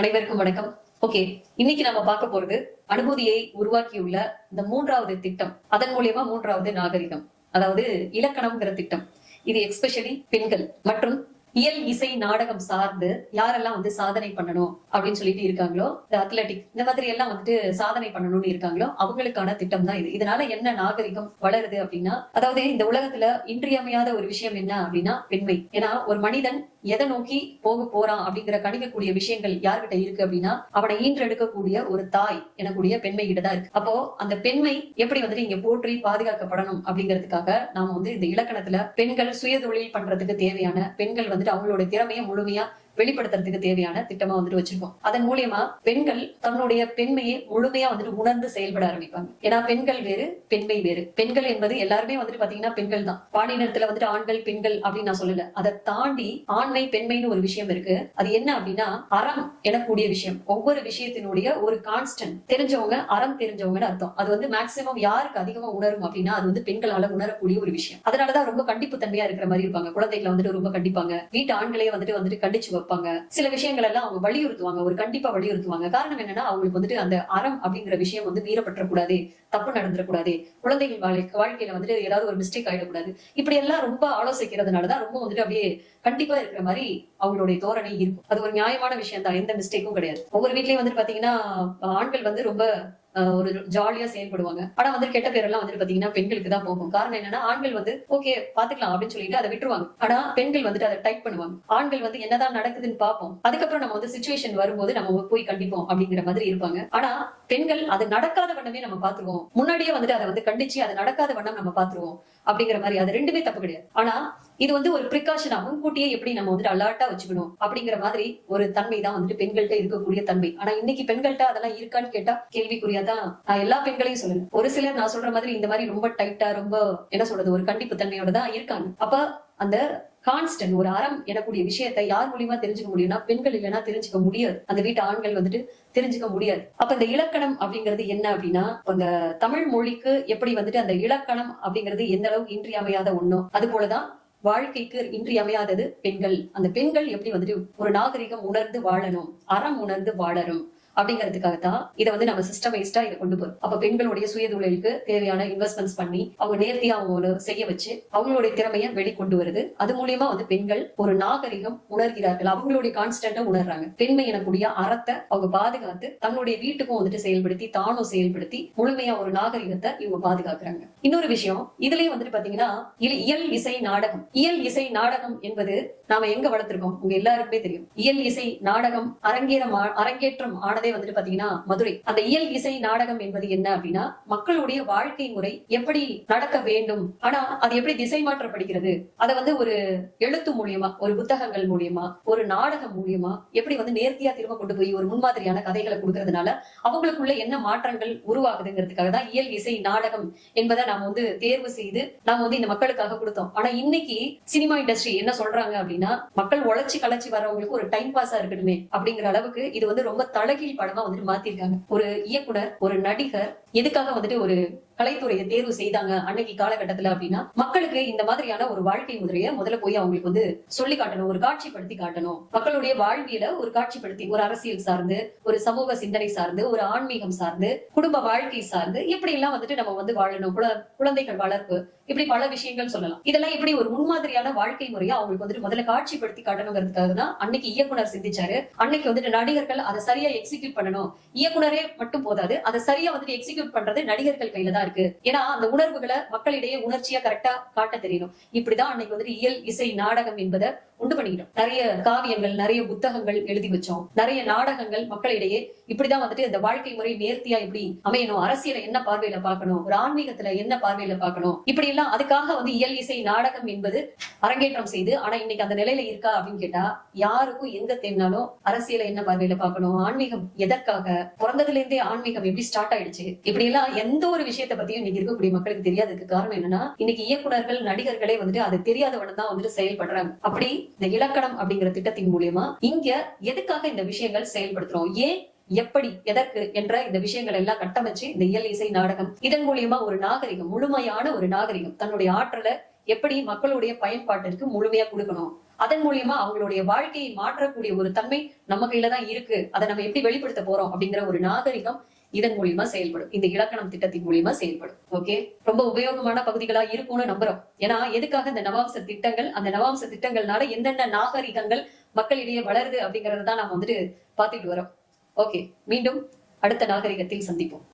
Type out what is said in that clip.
அனைவருக்கும் வணக்கம். ஓகே இன்னைக்கு நம்ம பார்க்க போறது அனுபூதியை உருவாக்கியுள்ள இந்த மூன்றாவது திட்டம். அதன் மூலியமா மூன்றாவது நாகரிகம் அதாவது இலக்கணம்ங்கிற திட்டம். இது எக்ஸ்பெஷலி பெண்கள் மற்றும் இயல் இசை நாடகம் சார்ந்து யாரெல்லாம் வந்து சாதனை பண்ணணும் அப்படின்னு சொல்லிட்டு இருக்காங்களோ இந்த அத்லெட்டிக் இந்த மாதிரி எல்லாம் வந்துட்டு சாதனை பண்ணணும்னு இருக்காங்களோ அவங்களுக்கான திட்டம் தான் இது. இதனால என்ன நாகரிகம் வளருது அப்படின்னா அதாவது இந்த உலகத்துல இன்றியமையாத ஒரு விஷயம் என்ன அப்படின்னா பெண்மை. ஏன்னா ஒரு மனிதன் எதை நோக்கி போக போறான் அப்படிங்கிற கணிக்கக்கூடிய விஷயங்கள் யார்கிட்ட இருக்கு அப்படின்னா அவனை ஈன்றெடுக்கக்கூடிய ஒரு தாய் எனக்கூடிய பெண்மை கிட்டதான் இருக்கு. அப்போ அந்த பெண்மை எப்படி வந்துட்டு இங்க போற்றி பாதுகாக்கப்படணும் அப்படிங்கிறதுக்காக நாம வந்து இந்த இலக்கணத்துல பெண்கள் சுயதொழில் பண்றதுக்கு தேவையான பெண்கள் வந்துட்டு அவங்களோட திறமையை முழுமையா வெளிப்படுத்துறதுக்கு தேவையான திட்டமா வந்துட்டு வச்சிருக்கோம். அதன் மூலியமா பெண்கள் தன்னுடைய பெண்மையை முழுமையா வந்துட்டு உணர்ந்து செயல்பட ஆரம்பிப்பாங்க. ஏன்னா பெண்கள் வேறு பெண்மை வேறு. பெண்கள் என்பது எல்லாருமே வந்துட்டு பாத்தீங்கன்னா பெண்கள் தான். பாலினத்துல வந்துட்டு ஆண்கள் பெண்கள் அப்படின்னு நான் சொல்லல. அதை தாண்டி ஆண்மை பெண்மைன்னு ஒரு விஷயம் இருக்கு. அது என்ன அப்படின்னா அறம் எனக்கூடிய விஷயம். ஒவ்வொரு விஷயத்தினுடைய ஒரு கான்ஸ்டன்ட் தெரிஞ்சவங்க அறம் தெரிஞ்சவங்கன்னு அர்த்தம். அது வந்து மேக்சிமம் யாருக்கு அதிகமா உணரும் அப்படின்னா அது வந்து பெண்களால உணரக்கூடிய ஒரு விஷயம். அதனாலதான் ரொம்ப கண்டிப்பு தன்மையா இருக்கிற மாதிரி இருப்பாங்க. குழந்தைகளை வந்துட்டு ரொம்ப கண்டிப்பாங்க. வீட்டு ஆண்களே வந்துட்டு வந்துட்டு கண்டிச்சு வைப்பாங்க சில விஷயங்கள் எல்லாம் அவங்க வலியுறுத்துவாங்க. ஒரு கண்டிப்பா வலியுறுத்துவாங்க. காரணம் என்னன்னா அவங்களுக்கு வந்துட்டு அந்த அறம் அப்படிங்கிற விஷயம் வந்து மீறப்பட்டக்கூடாது தப்பு நடந்துடக்கூடாது குழந்தைகள் வாழ்க்கை வாழ்க்கையில வந்துட்டு ஏதாவது ஒரு மிஸ்டேக் ஆயிடக்கூடாது. இப்படி எல்லாம் ரொம்ப ஆலோசிக்கிறதுனாலதான் ரொம்ப வந்துட்டு அப்படியே கண்டிப்பா இருக்கிற மாதிரி அவங்களுடைய தோரணை இருக்கும். அது ஒரு நியாயமான விஷயம் தான் எந்த மிஸ்டேக்கும் கிடையாது. ஒவ்வொரு வீட்லயும் வந்துட்டு பாத்தீங்கன்னா ஆண்கள் வந்து ரொம்ப ஒரு ஜாலியா செயல்படுவாங்க. ஆனா வந்து கெட்ட பேரெல்லாம் வந்துட்டு பாத்தீங்கன்னா பெண்களுக்கு தான் போகும். காரணம் என்னன்னா ஆண்கள் வந்து ஓகே பாத்துக்கலாம் அப்படின்னு சொல்லிட்டு அதை விட்டுருவாங்க. ஆனா பெண்கள் வந்துட்டு அதை டைப் பண்ணுவாங்க. ஆண்கள் வந்து என்னதான் நடக்குதுன்னு பார்ப்போம். அதுக்கப்புறம் நம்ம வந்து சுச்சுவேஷன் வரும்போது நம்ம போய் கண்டிப்போம் அப்படிங்கிற மாதிரி இருப்பாங்க. ஆனா பெண்கள் அது நடக்காத வண்ணமே நம்ம பாத்துருவோம். முன்னாடியே வந்துட்டு அதை வந்து கண்டிச்சு அது நடக்காத வண்ணம் நம்ம பாத்துருவோம் அப்படிங்கிற மாதிரி. அது ரெண்டுமே தப்பு கிடையாது. ஆனா இது வந்து ஒரு ப்ரிகாஷனா முன்கூட்டியே எப்படி நம்ம வந்துட்டு அலர்ட்டா வச்சுக்கணும் அப்படிங்கிற மாதிரி ஒரு தன்மை தான் வந்துட்டு பெண்கள்கிட்ட இருக்கக்கூடிய தன்மை. ஆனா இன்னைக்கு பெண்கள்ட்ட அதெல்லாம் இருக்கான்னு கேட்டா கேள்விக்குரியா தான் நான் எல்லா பெண்களையும் சொல்லுவேன். ஒரு சிலர் நான் சொல்ற மாதிரி இந்த மாதிரி ரொம்ப டைட்டா ரொம்ப என்ன சொல்றது ஒரு கண்டிப்பு தன்மையோட தான் இருக்காங்க. அப்ப அந்த கான்ஸ்டன்ட் ஒரு அறம் எனக்கூடிய விஷயத்தை யார் மூலியமா தெரிஞ்சுக்க முடியும்னா பெண்கள் இல்லைன்னா தெரிஞ்சுக்க முடியாது. அந்த வீட்டு ஆண்கள் வந்துட்டு தெரிஞ்சுக்க முடியாது. அப்ப இந்த இலக்கணம் அப்படிங்கிறது என்ன அப்படின்னா அந்த தமிழ் மொழிக்கு எப்படி வந்துட்டு அந்த இலக்கணம் அப்படிங்கிறது எந்த அளவுக்கு இன்றியமையாத ஒண்ணோ அது போலதான் வாழ்க்கைக்கு இன்றியமையாதது பெண்கள். அந்த பெண்கள் எப்படி வந்துட்டு ஒரு நாகரிகம் உணர்ந்து வாழணும் அறம் உணர்ந்து வாழணும்? அப்படிங்கிறதுக்காக தான் இதை வந்து நம்ம சிஸ்டமைஸ்டா இதை கொண்டு போறோம். அப்ப பெண்களுடைய சுயதொழிலுக்கு தேவையான இன்வெஸ்ட்மெண்ட்ஸ் பண்ணி அவங்க நேர்த்தியா அவங்க ஒரு செய்ய வச்சு அவங்களுடைய திறமையை வெளிக்கொண்டு வருது. அது மூலியமா வந்து பெண்கள் ஒரு நாகரிகம் உணர்கிறார்கள். அவங்களுடைய கான்ஸ்டன்டா உணர்றாங்க. பெண்மை எனக்கூடிய அறத்தை அவங்க பாதுகாத்து தன்னுடைய வீட்டுக்கும் வந்துட்டு செயல்படுத்தி தானும் செயல்படுத்தி முழுமையா ஒரு நாகரிகத்தை இவங்க பாதுகாக்கிறாங்க. இன்னொரு விஷயம் இதுலயே வந்துட்டு பாத்தீங்கன்னா இயல் இசை நாடகம். இயல் இசை நாடகம் என்பது நாம எங்க வளர்த்திருக்கோம்? உங்க எல்லாருக்குமே தெரியும். இயல் இசை நாடகம் அரங்கேறம் அரங்கேற்றம் ஆனதே வந்துட்டு பாத்தீங்கன்னா மதுரை. அந்த இயல் இசை நாடகம் என்பது என்ன அப்படின்னா மக்களுடைய வாழ்க்கை முறை எப்படி நடக்க வேண்டும்? ஆனா அது எப்படி திசை மாற்றப்படுகிறது? அதை வந்து ஒரு எழுத்து மூலியமா ஒரு புத்தகங்கள் மூலியமா ஒரு நாடகம் மூலியமா எப்படி வந்து நேர்த்தியா திரும்ப கொண்டு போய் ஒரு முன்மாதிரியான கதைகளை கொடுக்கறதுனால அவங்களுக்குள்ள என்ன மாற்றங்கள் உருவாகுதுங்கிறதுக்காக தான் இயல் இசை நாடகம் என்பதை நாம வந்து தேர்வு செய்து நாம வந்து இந்த மக்களுக்காக கொடுத்தோம். ஆனா இன்னைக்கு சினிமா இண்டஸ்ட்ரி என்ன சொல்றாங்க அப்படின்னா மக்கள் உழைச்சி களைச்சி வரவங்களுக்கு ஒரு டைம் பாஸா இருக்கட்டுமே அப்படிங்கிற அளவுக்கு இது வந்து ரொம்ப தலகி கேள்வி படமா வந்துட்டு மாத்திருக்காங்க. ஒரு இயக்குனர் ஒரு நடிகர் எதுக்காக வந்துட்டு ஒரு கலைத்துறையை தேர்வு செய்தாங்க அன்னைக்கு காலகட்டத்துல அப்படின்னா மக்களுக்கு இந்த மாதிரியான ஒரு வாழ்க்கை முறைய முதல்ல போய் அவங்களுக்கு வந்து சொல்லி காட்டணும் ஒரு காட்சிப்படுத்தி காட்டணும். மக்களுடைய வாழ்வியல ஒரு காட்சிப்படுத்தி ஒரு அரசியல் சார்ந்து ஒரு சமூக சிந்தனை சார்ந்து ஒரு ஆன்மீகம் சார்ந்து குடும்ப வாழ்க்கை சார்ந்து இப்படி எல்லாம் வந்துட்டு நம்ம வந்து வாழணும். குழந்தைகள் வளர்ப்பு இப்படி பல விஷயங்கள் சொல்லலாம். இதெல்லாம் இப்படி ஒரு முன்மாதிரியான வாழ்க்கை முறையை அவங்களுக்கு வந்துட்டு முதல்ல காட்சிப்படுத்தி காட்டணுங்கிறதுக்காக தான் அன்னைக்கு இயக்குனர் சிந்திச்சாரு. அன்னைக்கு வந்துட்டு நடிகர்கள் அதை சரியா எக்ஸிக் எக்ஸிக்யூட் பண்ணணும். இயக்குனரே மட்டும் போதாது அதை சரியா வந்துட்டு எக்ஸிக்யூட் பண்றது நடிகர்கள் கையில தான் இருக்கு. ஏன்னா அந்த உணர்வுகளை மக்களிடையே உணர்ச்சியா கரெக்டா காட்ட தெரியணும். இப்படிதான் அன்னைக்கு வந்துட்டு இயல் இசை நாடகம் என்பதை உண்டு பண்ணிக்கிட்டோம். நிறைய காவியங்கள் நிறைய புத்தகங்கள் எழுதி வச்சோம். நிறைய நாடகங்கள் மக்களிடையே இப்படிதான் வந்துட்டு இந்த வாழ்க்கை முறை நேர்த்தியா எப்படி அமையணும். அரசியல என்ன பார்வையில பார்க்கணும்? ஒரு ஆன்மீகத்துல என்ன பார்வையில பார்க்கணும்? இப்படி எல்லாம் அதுக்காக வந்து இயல் இசை நாடகம் என்பது அரங்கேற்றம் செய்து ஆனா இன்னைக்கு அந்த நிலையில இருக்கா அப்படின்னு கேட்டா யாருக்கும் எங்க தேடினாலும் அரசியல என்ன பார்வையில பார்க்கணும்? ஆன்மீகம் எதற்காக? பிறந்ததுல இருந்தே ஆன்மீகம் எப்படி ஸ்டார்ட் ஆயிடுச்சு? இப்படி எல்லாம் எந்த ஒரு விஷயத்தை பத்தியும் இன்னைக்கு இருக்கக்கூடிய மக்களுக்கு தெரியாததுக்கு காரணம் என்னன்னா இன்னைக்கு இயக்குநர்கள் நடிகர்களே வந்துட்டு அது தெரியாதவன தான் வந்துட்டு செயல்படுறாங்க. அப்படி இந்த இலக்கணம் அப்படிங்கிற திட்டத்தின் மூலியமா இங்க எதுக்காக இந்த விஷயங்கள் செயல்படுத்துறோம்? ஏன் எப்படி எதற்கு என்ற இந்த விஷயங்கள் எல்லாம் கட்டமைச்சு இந்த இயல் இசை நாடகம் இதன் மூலியமா ஒரு நாகரிகம் முழுமையான ஒரு நாகரிகம் தன்னுடைய ஆற்றலை எப்படி மக்களுடைய பயன்பாட்டிற்கு முழுமையா கொடுக்கணும்? அதன் மூலியமா அவங்களுடைய வாழ்க்கையை மாற்றக்கூடிய ஒரு தன்மை நம்ம கையில தான் இருக்கு. அதை நம்ம எப்படி வெளிப்படுத்த போறோம் அப்படிங்கிற ஒரு நாகரிகம் இதன் மூலியமா செயல்படும். இந்த இலக்கணம் திட்டத்தின் மூலியமா செயல்படும். ஓகே ரொம்ப உபயோகமான பகுதிகளா இருக்கும்னு நம்புறோம். ஏன்னா எதுக்காக இந்த நவாம்ச திட்டங்கள் அந்த நவாம்ச திட்டங்கள்னால எந்தெந்த நாகரிகங்கள் மக்களிடையே வளருது அப்படிங்கறத தான் நாம வந்துட்டு பாத்துட்டு வரோம். ஓகே மீண்டும் அடுத்த நாகரிகத்தில் சந்திப்போம்.